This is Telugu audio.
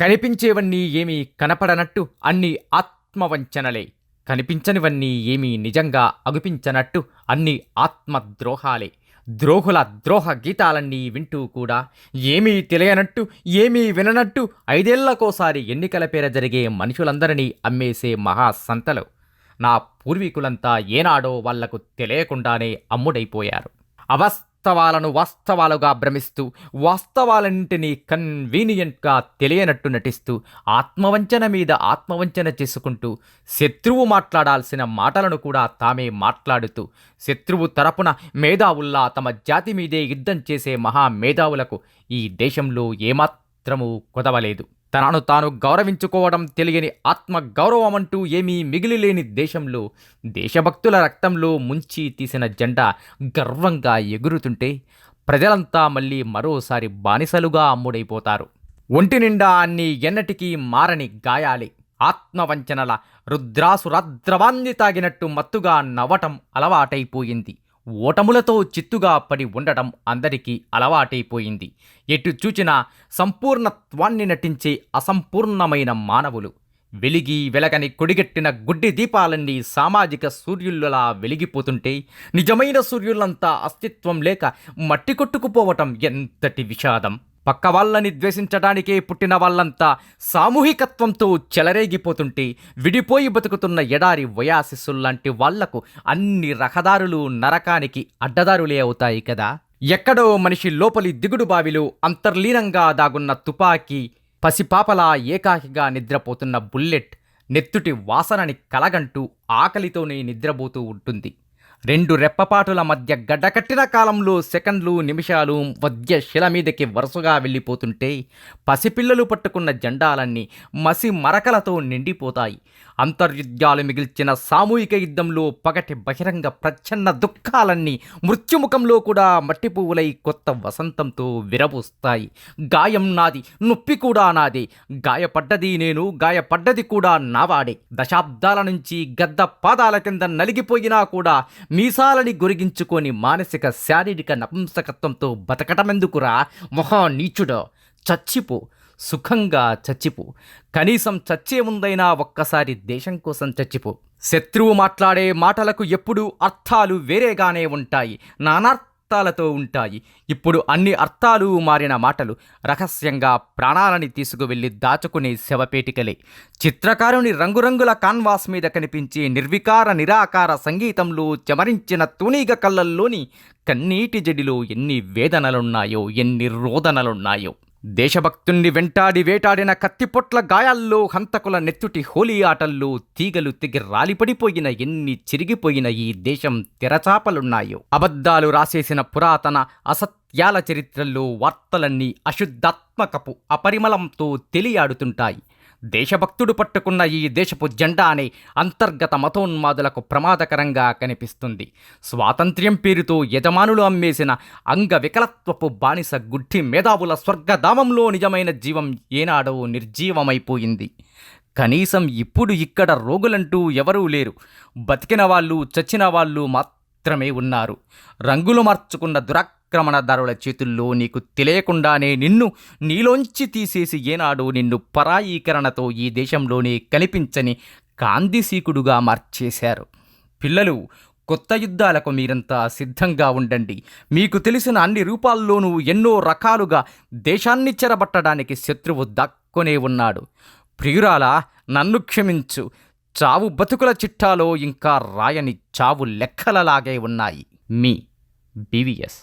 కనిపించేవన్నీ ఏమీ కనపడనట్టు అన్ని ఆత్మవంచనలే. కనిపించనివన్నీ ఏమీ నిజంగా అగుపించనట్టు అన్ని ఆత్మద్రోహాలే. ద్రోహుల ద్రోహ గీతాలన్నీ వింటూ కూడా ఏమీ తెలియనట్టు ఏమీ విననట్టు ఐదేళ్ళకోసారి ఎన్నికల పేర జరిగే మనుషులందరినీ అమ్మేసే మహాసంతలు నా పూర్వీకులంతా ఏనాడో వాళ్ళకు తెలియకుండానే అమ్ముడైపోయారు. వాస్తవాలను వాస్తవాలుగా భ్రమిస్తూ వాస్తవాలన్నింటినీ కన్వీనియంట్గా తెలియనట్టు నటిస్తూ ఆత్మవంచన మీద ఆత్మవంచన చేసుకుంటూ శత్రువు మాట్లాడాల్సిన మాటలను కూడా తామే మాట్లాడుతూ శత్రువు తరపున మేధావుల్లా తమ జాతి మీదే యుద్ధం చేసే మహా మేధావులకు ఈ దేశంలో ఏమాత్రమూ కొదవలేదు. తనను తాను గౌరవించుకోవడం తెలియని ఆత్మ గౌరవం అంటూ ఏమీ మిగిలిలేని దేశంలో దేశభక్తుల రక్తంలో ముంచి తీసిన జెండా గర్వంగా ఎగురుతుంటే ప్రజలంతా మళ్ళీ మరోసారి బానిసలుగా అమ్ముడైపోతారు. ఒంటి నిండా అన్ని ఎన్నటికీ మారని గాయాలి. ఆత్మవంచనల రుద్రాసురాద్రవాన్ని తాగినట్టు మత్తుగా నవ్వటం అలవాటైపోయింది. ఓటములతో చిత్తుగా పడి ఉండటం అందరికీ అలవాటైపోయింది. ఎటు చూచినా సంపూర్ణత్వాన్ని నటించే అసంపూర్ణమైన మానవులు. వెలిగి వెలగని కొడిగట్టిన గుడ్డి దీపాలన్నీ సామాజిక సూర్యులలా వెలిగిపోతుంటే నిజమైన సూర్యులంతా అస్తిత్వం లేక మట్టి కొట్టుకుపోవటం ఎంతటి విషాదం! పక్క వాళ్ళని ద్వేషించడానికే పుట్టిన వాళ్ళంతా సామూహికత్వంతో చెలరేగిపోతుంటే విడిపోయి బతుకుతున్న ఎడారి వయాసిస్సుల్లాంటి వాళ్ళకు అన్ని రహదారులు నరకానికి అడ్డదారులే అవుతాయి కదా. ఎక్కడో మనిషి లోపలి దిగుడు బావిలో అంతర్లీనంగా దాగున్న తుపాకీ పసిపాపలా ఏకాకిగా నిద్రపోతున్న బుల్లెట్ నెత్తుటి వాసనని కలగంటూ ఆకలితోనే నిద్రపోతూ ఉంటుంది. రెండు రెప్పపాటుల మధ్య గడ్డకట్టిన కాలంలో సెకండ్లు నిమిషాలు వద్య శిల మీదకి వరుసగా వెళ్ళిపోతుంటే పసిపిల్లలు పట్టుకున్న జెండాలన్నీ మసి మరకలతో నిండిపోతాయి. అంతర్యుద్ధాలు మిగిల్చిన సామూహిక యుద్ధంలో పగటి బహిరంగ ప్రచ్ఛన్న దుఃఖాలన్నీ మృత్యుముఖంలో కూడా మట్టి పువ్వులై కొత్త వసంతంతో విరబూస్తాయి. గాయం నాది నొప్పి కూడా నాదే. గాయపడ్డది నేను గాయపడ్డది కూడా నావాడే. దశాబ్దాల నుంచి గద్ద పాదాల కింద నలిగిపోయినా కూడా మీసాలని గురిగించుకొని మానసిక శారీరక నపుంసకత్వంతో బతకటమెందుకురా? మొహా నీచుడో చచ్చిపో. సుఖంగా చచ్చిపో. కనీసం చచ్చే ముందైనా ఒక్కసారి దేశం కోసం చచ్చిపో. శత్రువు మాట్లాడే మాటలకు ఎప్పుడూ అర్థాలు వేరేగానే ఉంటాయి. అర్థాలతో ఉంటాయి. ఇప్పుడు అన్ని అర్థాలు మారిన మాటలు రహస్యంగా ప్రాణాలని తీసుకువెళ్ళి దాచుకునే శవపేటికలే. చిత్రకారుని రంగురంగుల కాన్వాస్ మీద కనిపించే నిర్వికార నిరాకార సంగీతంలో చెమరించిన తూనీగ కళ్ళల్లోని కన్నీటి జడిలో ఎన్ని వేదనలున్నాయో ఎన్ని రోదనలున్నాయో. దేశభక్తుణ్ణి వెంటాడి వేటాడిన కత్తిపొట్ల గాయాల్లో హంతకుల నెత్తుటి హోలీ ఆటల్లో తీగలు తెగి రాలిపడిపోయిన ఎన్ని చిరిగిపోయిన ఈ దేశం తెరచాపలున్నాయో. అబద్ధాలు రాసేసిన పురాతన అసత్యాల చరిత్రల్లో వార్తలన్నీ అశుద్ధాత్మకపు అపరిమళంతో తెలియాడుతుంటాయి. దేశభక్తుడు పట్టుకున్న ఈ దేశపు జెండానే అంతర్గత మతోన్మాదులకు ప్రమాదకరంగా కనిపిస్తుంది. స్వాతంత్ర్యం పేరుతో యజమానులు అమ్మేసిన అంగవికలత్వపు బానిస గుడ్డి మేధావుల స్వర్గధామంలో నిజమైన జీవం ఏనాడో నిర్జీవమైపోయింది. కనీసం ఇప్పుడు ఇక్కడ రోగులంటూ ఎవరూ లేరు. బతికిన వాళ్ళు చచ్చిన వాళ్ళు మాత్రమే ఉన్నారు. రంగులు మార్చుకున్న దురాక్రమణదారుల చేతుల్లో నీకు తెలియకుండానే నిన్ను నీలోంచి తీసేసి ఏనాడు నిన్ను పరాయీకరణతో ఈ దేశంలోనే కనిపించని కాందిసీకుడుగా మార్చేశారు. పిల్లలు కొత్త యుద్ధాలకు మీరంతా సిద్ధంగా ఉండండి. మీకు తెలిసిన అన్ని రూపాల్లోనూ ఎన్నో రకాలుగా దేశాన్ని చెరబట్టడానికి శత్రువు దక్కునే ఉన్నాడు. ప్రియురాల నన్ను క్షమించు. చావు బతుకుల చిట్టాలో ఇంకా రాయని చావు లెక్కలలాగే ఉన్నాయి. మీ బీవీఎస్